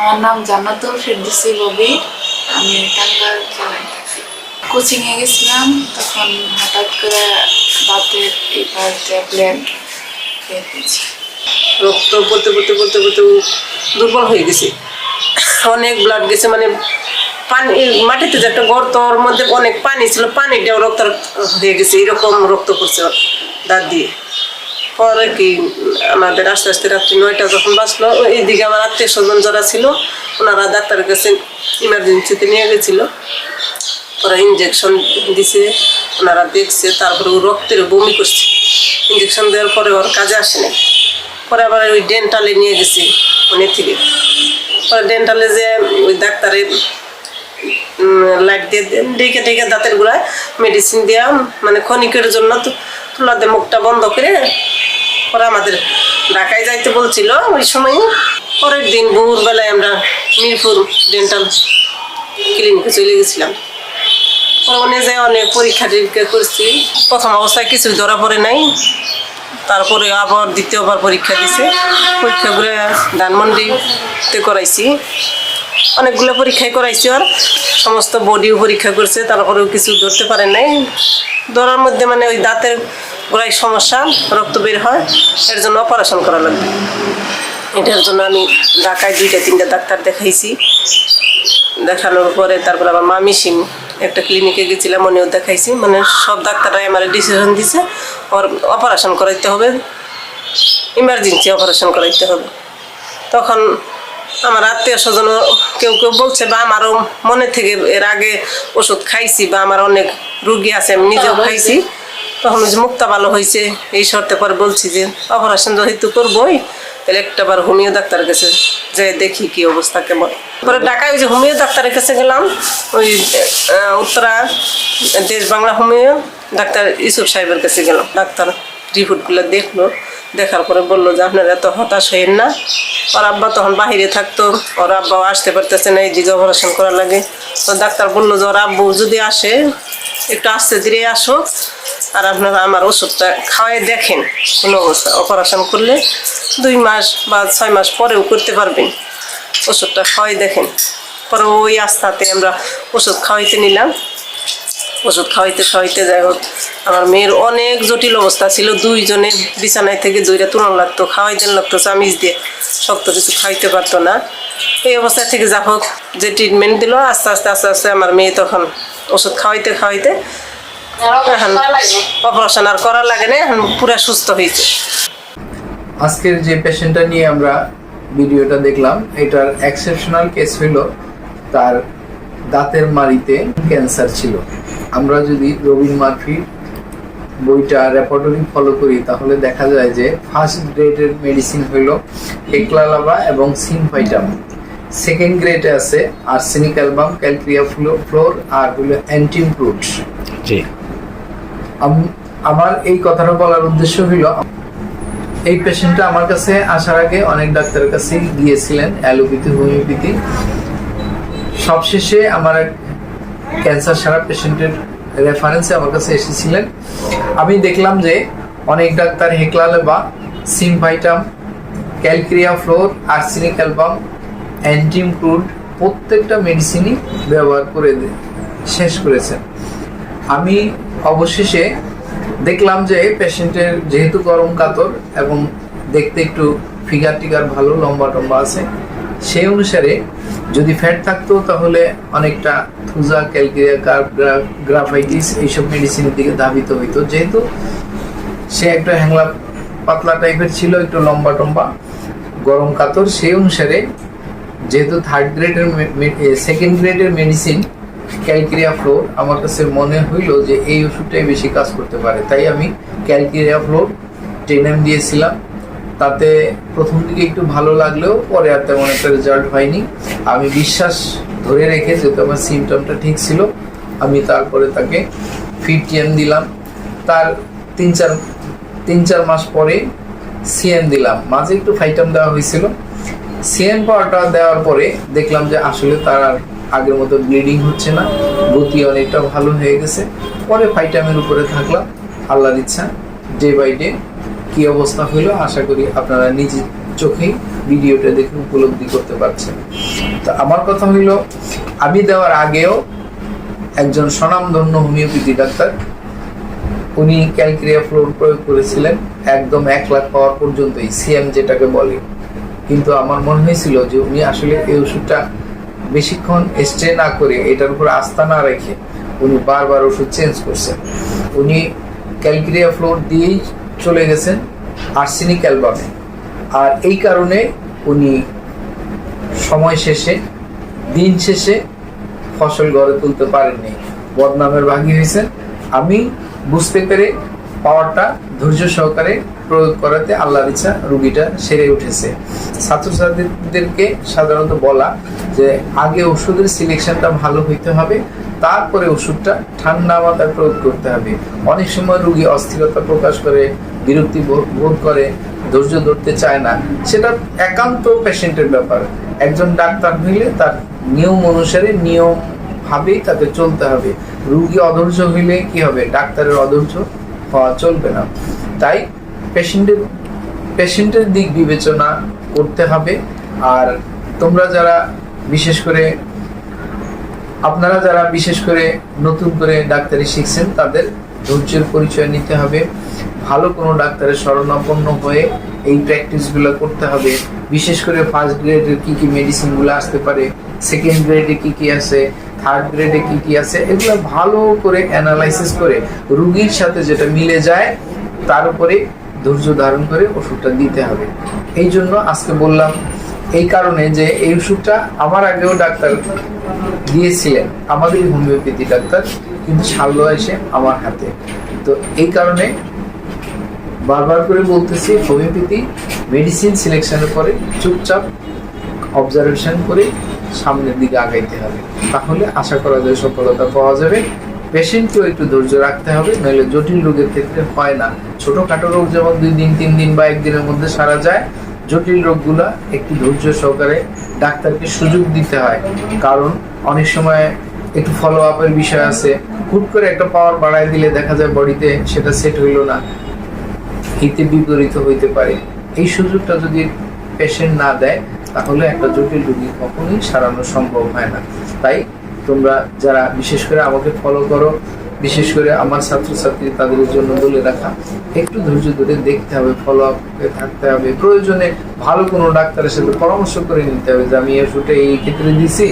আমার নাম জান্নাতুল ফেরদৌসি ববি। আমি টাঙ্গাইল জেলায় থাকি। কোচিংয়ে গেছিলাম, তখন হঠাৎ করে দাঁতের এই পাশ ফেলছি রক্ত পড়তে পড়তে পড়তে পড়তে দুর্বল হয়ে গেছে। অনেক ব্লাড গেছে মানে পানি মাটিতে যে একটা গর্ত, ওর মধ্যে অনেক পানি ছিল, পানিটাও রক্ত হয়ে গেছে, এরকম রক্ত পড়ছে দাঁত দিয়ে। পরে কি আমাদের আস্তে আস্তে রাত্রি নয়টা যখন বাঁচলো, এইদিকে আমার আত্মীয় স্বজন যারা ছিল, ওনারা ডাক্তারের কাছে ইমার্জেন্সিতে নিয়ে গেছিল। ওরা ইঞ্জেকশন দিছে, ওনারা দেখছে, তারপরে ও রক্তের বমি করছে। ইঞ্জেকশন দেওয়ার পরে ওর কাজে আসে নাই। পরে আবার ওই ডেন্টালে নিয়ে গেছি, ওনে থেকে। পরে ডেন্টালে যে ওই ডাক্তারের লাইট দিয়ে ডেকে ডেকে দাঁতের গুড়ায় মেডিসিন দেওয়া মানে ক্ষণিকের জন্য তুলাতে মুখটা বন্ধ করে পরে আমাদের ঢাকায় যাইতে বলছিল, ওই সময় পরের দিন ভোরবেলায় আমরা মিরপুর ডেন্টাল ক্লিনিকে চলে গেছিলাম। ওনে যে অনেক পরীক্ষা টরীক্ষা করছি, প্রথম অবস্থায় কিছু ধরা পড়ে নাই, তারপরে আবার দ্বিতীয়বার পরীক্ষা দিছে। পরীক্ষাগুলো ধানমন্ডিতে করাইছি। অনেকগুলো পরীক্ষাই করাইছি আর, সমস্ত বডিও পরীক্ষা করছে, তারপরেও কিছু ধরতে পারে নাই। ধরার মধ্যে মানে ওই দাঁতের গোড়ায় সমস্যা রক্ত বের হয় এর জন্য অপারেশন করা লাগবে। এটার জন্য আমি ঢাকায় দুইটা তিনটা ডাক্তার দেখাইছি। দেখানোর পরে তারপর আবার মামি সিং একটা ক্লিনিকে গেছিলাম উনিও দেখাইছি। মানে সব ডাক্তাররাই আমার ডিসিশন দিছে ওর অপারেশন করাইতে হবে। ইমার্জেন্সি অপারেশন করাইতে হবে। তখন আমার আত্মীয় স্বজন কেউ কেউ বলছে বা আমারও মনে থেকে এর আগে ওষুধ খাইছি বা আমার অনেক রুগী আছে আমি নিজেও খাইছি। তখন যে মুক্তা ভালো হয়েছে, এই শর্তে পরে বলছি যে অপারেশন যেহেতু করবোই, তাহলে একটা বার হোমিও ডাক্তারের কাছে যে দেখি কি অবস্থা কেমন। পরে ঢাকায় ওই যে হোমিও ডাক্তারের কাছে গেলাম, ওই উত্তরা দেশ বাংলা হোমিও ডাক্তার ইসুফ সাহেবের কাছে গেলাম। ডাক্তার রিপোর্টগুলো দেখল, দেখার পরে বলল যে, আপনারা এত হতাশ হইেন না। ওর আব্বা তখন বাহিরে থাকতো, ওর আব্বাও আসতে পারতেছে না এই দিকে অপারেশন করা লাগে। তো ডাক্তার বলল যে, ওর আব্বু যদি আসে, একটু আস্তে ধীরে আসো আর আপনারা আমার ওষুধটা খাওয়াই দেখেন, কোনো অবস্থা। অপারেশন করলে দুই মাস বা ছয় মাস পরেও করতে পারবেন। ওষুধটা খাওয়াই দেখেন। পরে ওই আস্থাতে আমরা ওষুধ খাওয়াইতে নিলাম। ওষুধ খাওয়াইতে খাওয়াইতে যাই হোক, আমার মেয়ের অনেক জটিল অবস্থা ছিল। দুইজনে বিছানায় থেকে দুইটা তুলন লাগতো খাওয়াইতে লাগতো, চামিচ দিয়ে শক্ত কিছু খাইতে পারতো না। এই অবস্থা থেকে যা হোক, যে ট্রিটমেন্ট দিল, আস্তে আস্তে আস্তে আস্তে আমার মেয়ে তখন ওষুধ খাওয়াইতে খাওয়াইতে এখন অপারেশন আর করা লাগে না এখন পুরো সুস্থ হয়েছে। আজকের যে পেশেন্টটা নিয়ে আমরা ভিডিওটা দেখলাম এটার এক্সেপশনাল কেস হইল তার দাঁতের মাড়িতে ক্যান্সার ছিল। আমরা যদি রবিন মার্ফির বইটা রেপোর্টরি ফলো করি তাহলে দেখা যায় যে ফার্স্ট গ্রেডের মেডিসিন হইল হেক্লালাবা এবং সিনফাইটাম সেকেন্ড গ্রেডে আছে আর্সেনিক অ্যালবাম ক্যালক্রিয়া ফ্লোর আর হলো অ্যান্টিমপ্রুটস জি। আমার এই কথাটা বলার উদ্দেশ্য হইল, এই পেশেন্টটা আমার কাছে আসার আগে অনেক ডাক্তারের কাছে গিয়েছিলেন, অ্যালোপ্যাথি, হোমিওপ্যাথি। সবশেষে আমার এক ক্যান্সার সারা পেশেন্টের রেফারেন্সে আমার কাছে এসেছিলেন। আমি দেখলাম যে অনেক ডাক্তার হেকলালে বা symphytum calcarea fluor, arsenic album, antim crud, প্রত্যেকটা মেডিসিনই ব্যবহার করে শেষ করেছেন। আমি অবশেষে দেখলাম যে পেশেন্টের যেহেতু গরম কাতর এবং দেখতে একটু ফিগার টিগার ভালো, লম্বা টম্বা আছে, সেই অনুসারে যদি ফ্যাট থাকতো তাহলে অনেকটা থুজা ক্যালকেরিয়া গ্রাফাইটিস এইসব মেডিসিনের দিকে ধাবিত হইতো। যেহেতু সে একটা হ্যাংলা পাতলা টাইপের ছিল, একটু লম্বা টম্বা, গরম কাতর, সেই অনুসারে যেহেতু থার্ড গ্রেডের সেকেন্ড গ্রেডের মেডিসিন ক্যালকেরিয়া ফ্লোর। আমার কাছে মনে হইল যে এই ওষুধটাই বেশি কাজ করতে পারে। তাই আমি ক্যালকেরিয়া ফ্লোর টেন এম দিয়েছিলাম। তাতে প্রথম দিকে একটু ভালো লাগলেও পরে আর তেমন একটা রেজাল্ট হয়নি। আমি বিশ্বাস ধরে রেখে যেহেতু আমার সিমটমটা ঠিক ছিল, আমি তারপরে তাকে ফিফটিএম দিলাম। তার তিন চার তিন চার মাস পরে সিএন দিলাম। মাঝে একটু ফাইটাম দেওয়া হয়েছিল। সিএন পাওয়ারটা দেওয়ার পরে দেখলাম যে আসলে তার আর আগের মতো ব্লিডিং হচ্ছে না। গতি অনেকটা ভালো হয়ে গেছে। পরে ফাইটামের উপরে থাকলাম। আল্লাহর ইচ্ছা ডে বাই ডে কি অবস্থা হইল আশা করি আপনারা নিজের চোখেই ভিডিওটা দেখে উপলব্ধি করতে পারছেন। তো আমার কথা হইল আমি দেওয়ার আগেও একজন স্বনামধন্য হোমিওপ্যাথি ডাক্তার, উনি ক্যালক্রিয়া ফ্লোর প্রয়োগ করেছিলেন, একদম এক লাখ পাওয়ার পর্যন্তই, সিএম যেটাকে বলে। কিন্তু আমার মনে হয়েছিল যে উনি আসলে এই ওষুধটা বেশিক্ষণ স্টে না করে এটার উপর আস্থা না রেখে উনি বারবার ওষুধ চেঞ্জ করছেন। উনি ক্যালক্রিয়া ফ্লোর দিয়েই চলে গেছেন আর্সেনিক অ্যালবামে আর এই কারণে উনি সময় শেষে, দিন শেষে ফসল গড়ে তুলতে পারেননি। বদনামের ভাগী হয়েছেন। আমি বুঝতে পেরে পাওয়ারটা ধৈর্য সহকারে প্রয়োগ করাতে আল্লাহর ইচ্ছা রুগীটা সেরে উঠেছে। ছাত্রছাত্রীদেরকে সাধারণত বলা যে আগে ওষুধের সিলেকশনটা ভালো হইতে হবে, তারপরে ওষুধটা ঠান্ডা মাথায় প্রয়োগ করতে হবে। অনেক সময় রুগী অস্থিরতা প্রকাশ করে, বিরক্তি বোধ করে, ধৈর্য ধরতে চায় না। সেটা একান্ত পেশেন্টের ব্যাপার। একজন ডাক্তার হইলে তার নিয়ম অনুসারে নিয়ম ভাবেই তাকে চলতে হবে। রুগী অধৈর্য হইলে কি হবে? ডাক্তারের অধৈর্য হওয়া চলবে না। তাই পেশেন্টের পেশেন্টের দিক বিবেচনা করতে হবে। আর তোমরা যারা বিশেষ করে, আপনারা যারা বিশেষ করে নতুন করে ডাক্তারি শিখছেন, তাদের ধৈর্যের পরিচয় নিতে হবে। ভালো কোনো ডাক্তারের শরণাপন্ন হয়ে এই প্র্যাকটিসগুলো করতে হবে। বিশেষ করে ফার্স্ট গ্রেডের কি কি মেডিসিনগুলো আসতে পারে, সেকেন্ড গ্রেডে কি কি আছে, থার্ড গ্রেডে কি কি আছে, এগুলো ভালো করে অ্যানালাইসিস করে রুগীর সাথে যেটা মিলে যায়, তার উপরে ধৈর্য ধারণ করে ওষুধটা দিতে হবে। এই জন্য আজকে বললাম, এই কারণে যে এই ওষুধটা আমার আগেও ডাক্তার দিয়েছিলেন আমাদের হোমিওপ্যাথি ডাক্তার, কিন্তু সারলো এসে আমার হাতে। তো এই কারণে বারবার করে বলতেছি, হোমিওপ্যাথি মেডিসিন সিলেকশনের পরে চুপচাপ অবজারভেশন করে সামনের দিকে আগাইতে হবে। তাহলে আশা করা যায় সফলতা পাওয়া যাবে। পেশেন্টকেও একটু ধৈর্য রাখতে হবে নইলে জটিল রোগের ক্ষেত্রে হয় না। ছোটখাটো রোগ যেমন দুই দিন, তিন দিন বা একদিনের মধ্যে সারা যায়, জটিল রোগগুলা একটু ধৈর্য সহকারে ডাক্তারকে সুযোগ দিতে হয়। কারণ অনেক সময় একটু ফলো আপের বিষয় আছে, হুট করে একটা পাওয়ার বাড়ায় দিলে দেখা যায় বডিতে সেটা সেট হইল না। হিতে বিপরীত হইতে পারে। এই সুযোগটা যদি পেশেন্ট না দেয়, তাহলে একটা জটিল রোগী কখনোই সারানো সম্ভব হয় না। তাই তোমরা যারা বিশেষ করে আমাকে ফলো করো, বিশেষ করে আমার ছাত্রছাত্রী তাদের জন্য বলে রাখা, একটু ধৈর্য ধরে দেখতে হবে ফলো আপে থাকতে হবে। প্রয়োজনে ভালো কোনো ডাক্তারের সাথে পরামর্শ করে নিতে হবে যে আমি ওষুধটা এই ক্ষেত্রে দিছি,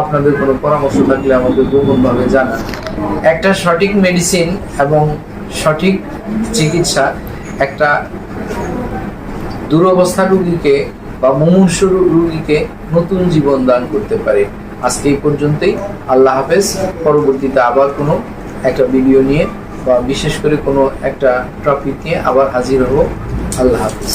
আপনাদের কোনো পরামর্শ থাকলে আমাকে গোপনভাবে জানান। একটা সঠিক মেডিসিন এবং সঠিক চিকিৎসা একটা দুরবস্থা রুগীকে বা মুমূর্ষ রুগীকে নতুন জীবন দান করতে পারে। আজকে এই পর্যন্তই। আল্লাহ হাফেজ। পরবর্তীতে আবার কোনো একটা ভিডিও নিয়ে বা বিশেষ করে কোনো একটা টপিক নিয়ে আবার হাজির হব। আল্লাহ হাফেজ।